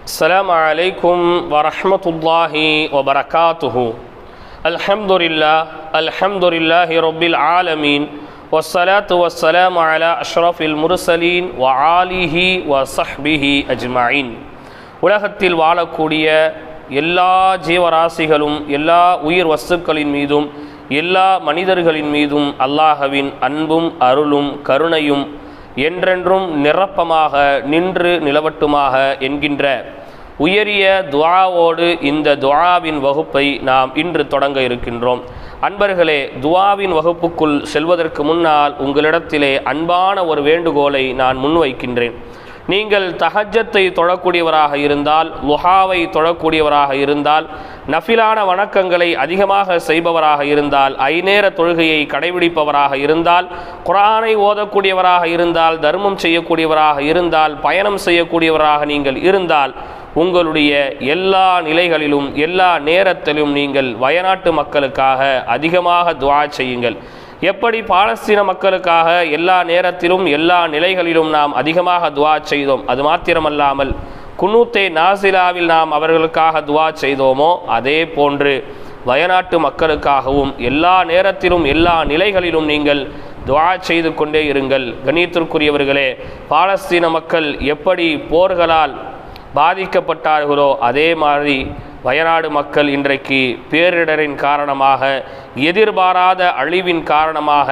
السلام عليكم ورحمة الله وبركاته الحمد لله الحمد لله رب العالمين والصلاة والسلام على أشرف المرسلين وعاله وصحبه أجمعين உலகத்தில் வாழக்கூடிய எல்லா ஜீவராசிகளும் எல்லா உயிர் வஸ்துக்களின் மீதும் எல்லா மனிதர்களின் மீதும் அல்லாஹவின் அன்பும் அருளும் கருணையும் என்றென்றும் நிரப்பமாக நின்று நிலவட்டுமாக என்கின்ற உயரிய துவாவோடு இந்த துவாவின் வகுப்பை நாம் இன்று தொடங்க இருக்கின்றோம். அன்பர்களே துவாவின் வகுப்புக்குள் செல்வதற்கு முன்னால் உங்களிடத்திலே அன்பான ஒரு வேண்டுகோளை நான் முன்வைக்கின்றேன். நீங்கள் தகஜத்தை தொழக்கூடியவராக இருந்தால் லுஹாவை தொழக்கூடியவராக இருந்தால் நஃபிலான வணக்கங்களை அதிகமாக செய்பவராக இருந்தால் ஐநேர தொழுகையை கடைபிடிப்பவராக இருந்தால் குரானை ஓதக்கூடியவராக இருந்தால் தர்மம் செய்யக்கூடியவராக இருந்தால் பயணம் செய்யக்கூடியவராக நீங்கள் இருந்தால் உங்களுடைய எல்லா நிலைகளிலும் எல்லா நேரத்திலும் நீங்கள் வயநாட்டு மக்களுக்காக அதிகமாக துவா செய்யுங்கள். எப்படி பாலஸ்தீன மக்களுக்காக எல்லா நேரத்திலும் எல்லா நிலைகளிலும் நாம் அதிகமாக துவா செய்தோம்? அது மாத்திரமல்லாமல் குன்னூத்தே நாசிலாவில் நாம் அவர்களுக்காக துவா செய்தோமோ அதே போன்று வயநாட்டு மக்களுக்காகவும் எல்லா நேரத்திலும் எல்லா நிலைகளிலும் நீங்கள் துவா செய்து கொண்டே இருங்கள். கணியத்திற்குரியவர்களே பாலஸ்தீன மக்கள் எப்படி போர்களால் பாதிக்கப்பட்டார்களோ அதே மாதிரி வயநாடு மக்கள் இன்றைக்கு பேரிடரின் காரணமாக எதிர்பாராத அழிவின் காரணமாக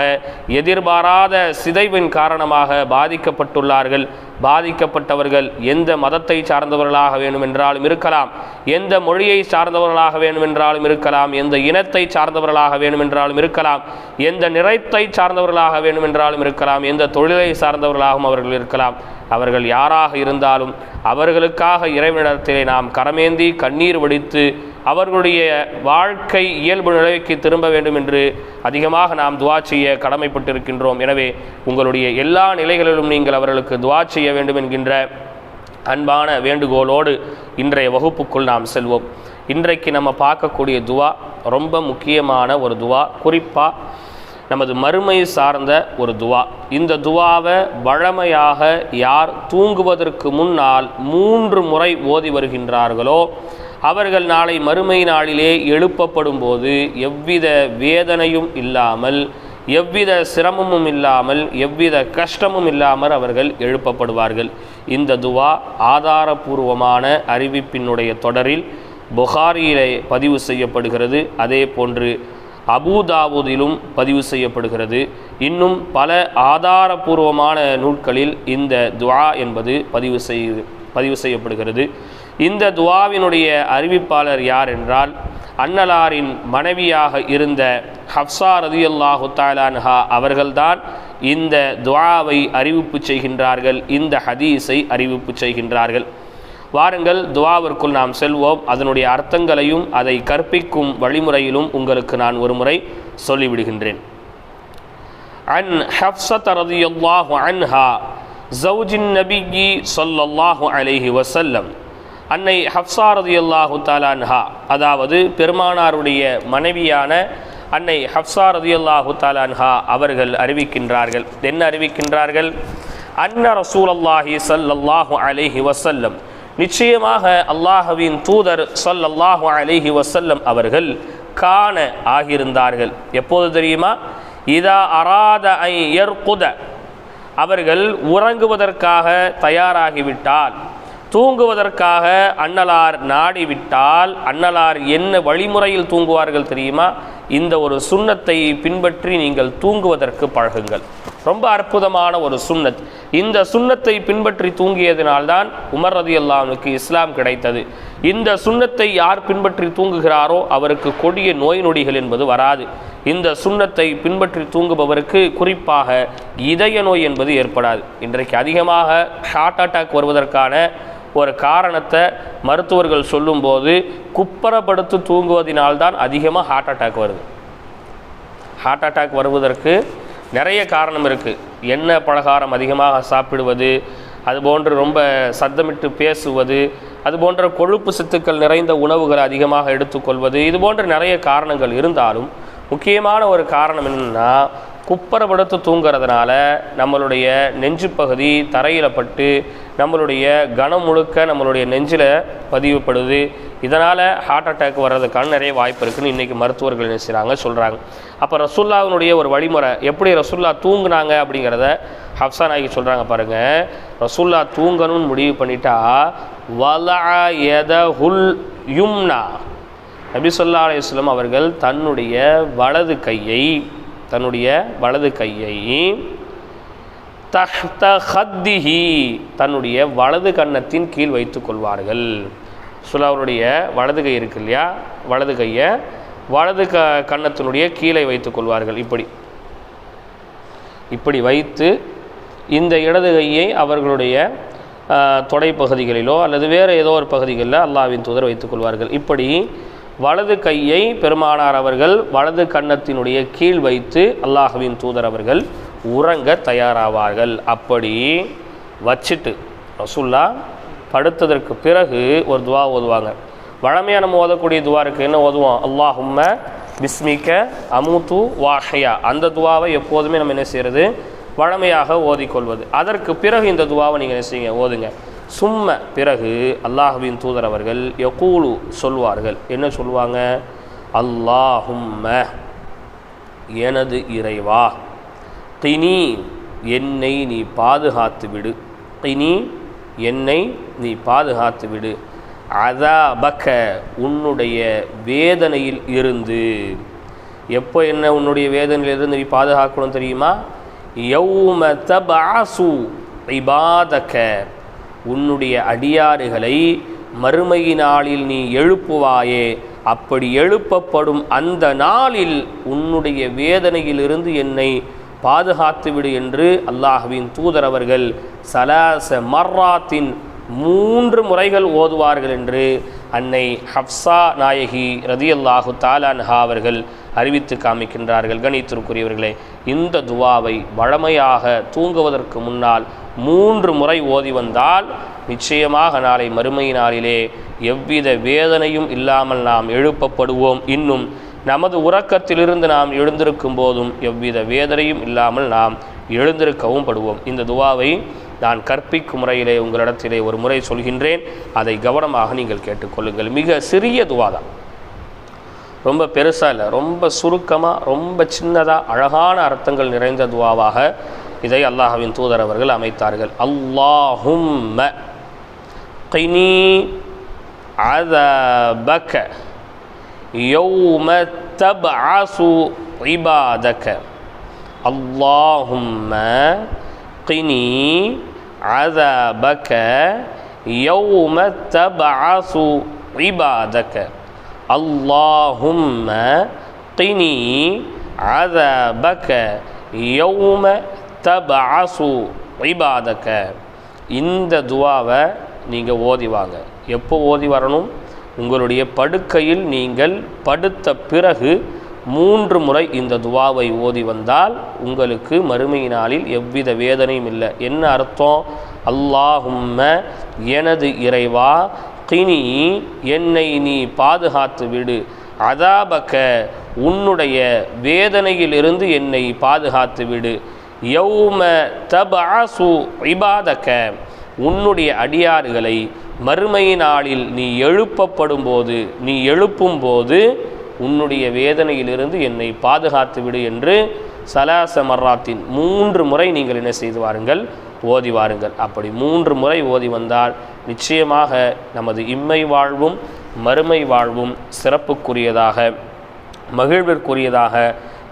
எதிர்பாராத சிதைவின் காரணமாக பாதிக்கப்பட்டுள்ளார்கள். பாதிக்கப்பட்டவர்கள் எந்த மதத்தை சார்ந்தவர்களாக வேண்டுமென்றாலும் இருக்கலாம் எந்த மொழியை சார்ந்தவர்களாக வேண்டுமென்றாலும் இருக்கலாம் எந்த இனத்தை சார்ந்தவர்களாக வேண்டுமென்றாலும் இருக்கலாம் எந்த நிறத்தை சார்ந்தவர்களாக வேண்டுமென்றாலும் இருக்கலாம் எந்த தொழிலை சார்ந்தவர்களாகவும் அவர்கள் இருக்கலாம். அவர்கள் யாராக இருந்தாலும் அவர்களுக்காக இறைவனிடத்திலே நாம் கரமேந்தி கண்ணீர் வடித்து அவர்களுடைய வாழ்க்கை இயல்பு நிலைக்கு திரும்ப வேண்டும் என்று அதிகமாக நாம் துவா செய்ய கடமைப்பட்டிருக்கின்றோம். எனவே உங்களுடைய எல்லா நிலைகளிலும் நீங்கள் அவர்களுக்கு துவா செய்ய வேண்டும் என்கின்ற அன்பான வேண்டுகோளோடு இன்றைய வகுப்புக்குள் நாம் செல்வோம். இன்றைக்கு நம்ம பார்க்கக்கூடிய துவா ரொம்ப முக்கியமான ஒரு துவா குறிப்பாக நமது மறுமை சார்ந்த ஒரு துவா. இந்த துவாவை வழமையாக யார் தூங்குவதற்கு முன்னால் மூன்று முறை ஓதி வருகின்றார்களோ அவர்கள் நாளை மறுமை நாளிலே எழுப்பப்படும் போது எவ்வித வேதனையும் இல்லாமல் எவ்வித சிரமமும் இல்லாமல் எவ்வித கஷ்டமும் இல்லாமல் அவர்கள் எழுப்பப்படுவார்கள். இந்த துவா ஆதாரபூர்வமான அறிவிப்பினுடைய தொடரில் புகாரியிலே பதிவு செய்யப்படுகிறது. அதே போன்று அபுதாபுதிலும் பதிவு செய்யப்படுகிறது. இன்னும் பல ஆதாரபூர்வமான நூல்களில் இந்த துவா என்பது பதிவு செய் பதிவு செய்யப்படுகிறது. இந்த துவாவினுடைய அறிவிப்பாளர் யார் என்றால் அன்னலாரின் மனைவியாக இருந்த ஹப்சா ரதியுல்லாஹு தாலான்ஹா அவர்கள்தான் இந்த துவாவை அறிவிப்பு செய்கின்றார்கள் இந்த ஹதீஸை அறிவிப்பு செய்கின்றார்கள். வாருங்கள் துவாவிற்குள் நாம் செல்வோம். அதனுடைய அர்த்தங்களையும் அதை கற்பிக்கும் வழிமுறையிலும் உங்களுக்கு நான் ஒரு முறை சொல்லிவிடுகின்றேன். அன் ஹப்சத் ரதியுல்லாஹு அன்ஹா ஜவுஜின் நபிகி சொல்லல்லாஹு அலைஹி வசல்லம் அன்னை ஹப்சாரதி அல்லாஹு தாலான்ஹா அதாவது பெருமானாருடைய மனைவியான அன்னை ஹப்சாரதி அல்லாஹு தாலான்ஹா அவர்கள் அறிவிக்கின்றார்கள். என்ன அறிவிக்கின்றார்கள்? அன்ன ரசூலல்லாஹி சல்லாஹு அலைஹி வசல்லம் நிச்சயமாக அல்லாஹுவின் தூதர் சொல்லல்லாஹு அலிஹி வசல்லம் அவர்கள் காண ஆகியிருந்தார்கள். எப்போது தெரியுமா? இதா அராத ஐ எர்குத அவர்கள் உறங்குவதற்காக தயாராகிவிட்டால். தூங்குவதற்காக அன்னலார் நாடிவிட்டால் அன்னலார் என்ன வழிமுறையில் தூங்குவார்கள் தெரியுமா? இந்த ஒரு சுண்ணத்தை பின்பற்றி நீங்கள் தூங்குவதற்கு பழகுங்கள். ரொம்ப அற்புதமான ஒரு சுண்ணத். இந்த சுண்ணத்தை பின்பற்றி தூங்கியதினால்தான் உமர் ரதி அல்லாவுக்கு இஸ்லாம் கிடைத்தது. இந்த சுண்ணத்தை யார் பின்பற்றி தூங்குகிறாரோ அவருக்கு கொடிய நோய் நொடிகள் என்பது வராது. இந்த சுண்ணத்தை பின்பற்றி தூங்குபவருக்கு குறிப்பாக இதய நோய் என்பது ஏற்படாது. இன்றைக்கு அதிகமாக ஹார்ட் அட்டாக் வருவதற்கான ஒரு காரணத்தை மருத்துவர்கள் சொல்லும்போது குப்பரப்படுத்து தூங்குவதினால்தான் அதிகமாக ஹார்ட் அட்டாக் வருது. ஹார்ட் அட்டாக் வருவதற்கு நிறைய காரணம் இருக்குது எண்ணெய் பலகாரம் அதிகமாக சாப்பிடுவது அதுபோன்று ரொம்ப சத்தமிட்டு பேசுவது அதுபோன்ற கொழுப்பு சத்துக்கள் நிறைந்த உணவுகளை அதிகமாக எடுத்துக்கொள்வது இது போன்ற நிறைய காரணங்கள் இருந்தாலும் முக்கியமான ஒரு காரணம் என்னென்னா குப்பரப்படுத்து தூங்குறதுனால நம்மளுடைய நெஞ்சு பகுதி தரையில் பட்டு நம்மளுடைய கனம் முழுக்க நம்மளுடைய நெஞ்சில் பதிவுப்படுது இதனால் ஹார்ட் அட்டாக் வர்றதுக்கான நிறைய வாய்ப்பு இருக்குதுன்னு இன்றைக்கி மருத்துவர்கள் என்ன செய்கிறாங்க சொல்கிறாங்க அப்போ ரசுல்லாவினுடைய ஒரு வழிமுறை எப்படி ரசுல்லா தூங்குனாங்க அப்படிங்கிறத ஹப்சா நாய்க்கு சொல்கிறாங்க பாருங்கள் ரசுல்லா தூங்கணும்னு முடிவு பண்ணிட்டா வலா எதஹுல் யும்னா. நபி சொல்லா அலையம் அவர்கள் தன்னுடைய வலது கையை தன்னுடைய வலது கையை தஹ்த ஹத்திஹி தன்னுடைய வலது கன்னத்தின் கீழ் வைத்து கொள்வார்கள். சுலாவுடைய வலது கை இருக்கு இல்லையா? வலது கையை வலது க கன்னத்தினுடைய கீழே வைத்து கொள்வார்கள். இப்படி. இப்படி வைத்து இந்த இடது கையை அவர்களுடைய தொடை தொடைப்பகுதிகளிலோ அல்லது வேறு ஏதோ ஒரு பகுதிகளில் அல்லாவின் தூதர் வைத்துக் கொள்வார்கள். இப்படி வலது கையை பெருமானார் அவர்கள் வலது கன்னத்தினுடைய கீழ் வைத்து அல்லாஹுவின் தூதர் அவர்கள் உறங்க தயாராவார்கள். அப்படி வச்சுட்டு ரசுல்லா படுத்ததற்கு பிறகு ஒரு துவா ஓதுவாங்க. வழமையாக நம்ம ஓதக்கூடிய துவா இருக்குது என்ன ஓதுவோம்? அல்லாஹும்ம பிஸ்மிக்க அமுத்து வாஹையா. அந்த துவாவை எப்போதுமே நம்ம என்ன செய்கிறது வழமையாக ஓதிக்கொள்வது. அதற்கு பிறகு இந்த துவாவை நீங்கள் என்ன செய்யுங்க? ஓதுங்க. சும்ம பிறகு அல்லாஹுவின் தூதர் அவர்கள் எக்கூலு சொல்வார்கள். என்ன சொல்லுவாங்க? அல்லாஹும்ம எனது இறைவா. கினி என்னை நீ பாதுகாத்து விடு. கினி என்னை நீ பாதுகாத்து விடு. அதாபக்க உன்னுடைய வேதனையில் இருந்து. எப்போ என்ன உன்னுடைய வேதனையிலிருந்து நீ பாதுகாக்கணும் தெரியுமா? யௌம தபாசு இபாதக்க உன்னுடைய அடியாறுகளை மறுமையினாளில் நீ எழுப்புவாயே. அப்படி எழுப்பப்படும் அந்த நாளில் உன்னுடைய வேதனையிலிருந்து என்னை பாதுகாத்துவிடு என்று அல்லாஹுவின் தூதர் அவர்கள் சலாச மர்ராத்தின் மூன்று முறைகள் ஓதுவார்கள் என்று அன்னை ஹப்சா நாயகி ரதியல்லாஹு தாலான்ஹா அவர்கள் அறிவித்து காமிக்கின்றார்கள். கணித்திற்குரியவர்களே இந்த துவாவை வழமையாக தூங்குவதற்கு முன்னால் மூன்று முறை ஓதி வந்தால் நிச்சயமாக நாளை மறுமை நாளிலே எவ்வித வேதனையும் இல்லாமல் நாம் எழுப்பப்படுவோம். இன்னும் நமது உறக்கத்திலிருந்து நாம் எழுந்திருக்கும் போதும் எவ்வித வேதனையும் இல்லாமல் நாம் எழுந்திருக்கவும் படுவோம். இந்த துவாவை நான் கற்பிக்கும் முறையிலே உங்களிடத்திலே ஒரு முறை சொல்கின்றேன். அதை கவனமாக நீங்கள் கேட்டுக்கொள்ளுங்கள். மிக சிறிய துவா தான் ரொம்ப பெருசாக இல்லை. ரொம்ப சுருக்கமாக ரொம்ப சின்னதாக அழகான அர்த்தங்கள் நிறைந்த துவாவாக இதை அல்லாஹவின் தூதர் அவர்கள் அமைத்தார்கள். அல்லாஹும்ம கைனி யௌம தப் ஆசு இபாதக அல்லாஹும்ம கினி அதபக யௌம தப் ஆசு இபாதக அல்லாஹும்ம கினி அதபக யௌம தப் ஆசு இபாதக்க இந்த துவாவை நீங்கள் ஓதி வாங்க. எப்போ ஓதி வரணும்? உங்களுடைய படுக்கையில் நீங்கள் படுத்த பிறகு மூன்று முறை இந்த துவாவை ஓதி வந்தால் உங்களுக்கு மறுமை நாளில் எவ்வித வேதனையும் இல்லை. என்ன அர்த்தம்? அல்லாஹும்ம எனது இறைவா கினி என்னை நீ பாதுகாத்து விடு. அதாபக்க உன்னுடைய வேதனையிலிருந்து என்னை பாதுகாத்து விடு. யௌம தபாசு இபாதக உன்னுடைய அடியார்களை மறுமை நாளில் நீ எழுப்பப்படும் போது நீ எழுப்பும் போது உன்னுடைய வேதனையிலிருந்து என்னை பாதுகாத்து விடு என்று சலாச மர்ராத்தின் மூன்று முறை நீங்கள் என்ன செய்து வாருங்கள்? ஓதி வாருங்கள். அப்படி மூன்று முறை ஓதி வந்தால் நிச்சயமாக நமது இம்மை வாழ்வும் மறுமை வாழ்வும் சிறப்புக்குரியதாக மகிழ்விற்குரியதாக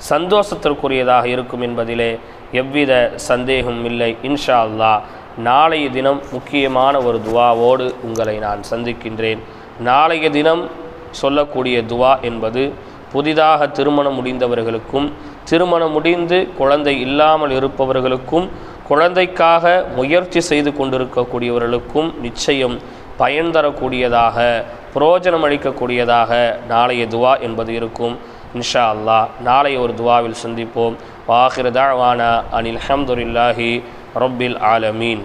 சந்தோஷத்திற்குரியதாக இருக்கும் என்பதிலே எவ்வித சந்தேகமும் இல்லை. இன்ஷா அல்லா நாளைய தினம் முக்கியமான ஒரு துவாவோடு உங்களை நான் சந்திக்கின்றேன். நாளைய தினம் சொல்லக்கூடிய துவா என்பது புதிதாக திருமணம் முடிந்தவர்களுக்கும் திருமணம் முடிந்து குழந்தை இல்லாமல் இருப்பவர்களுக்கும் குழந்தைக்காக முயற்சி செய்து கொண்டிருக்கக்கூடியவர்களுக்கும் நிச்சயம் பயன் தரக்கூடியதாக புரோஜனம் அளிக்கக்கூடியதாக நாளைய துவா என்பது இருக்கும். இன்ஷா அல்லாஹ் நாளைய ஒரு துவாவில் சந்திப்போம். வாஹிர அனில் அஹமதுல்லாஹி رب العالمين.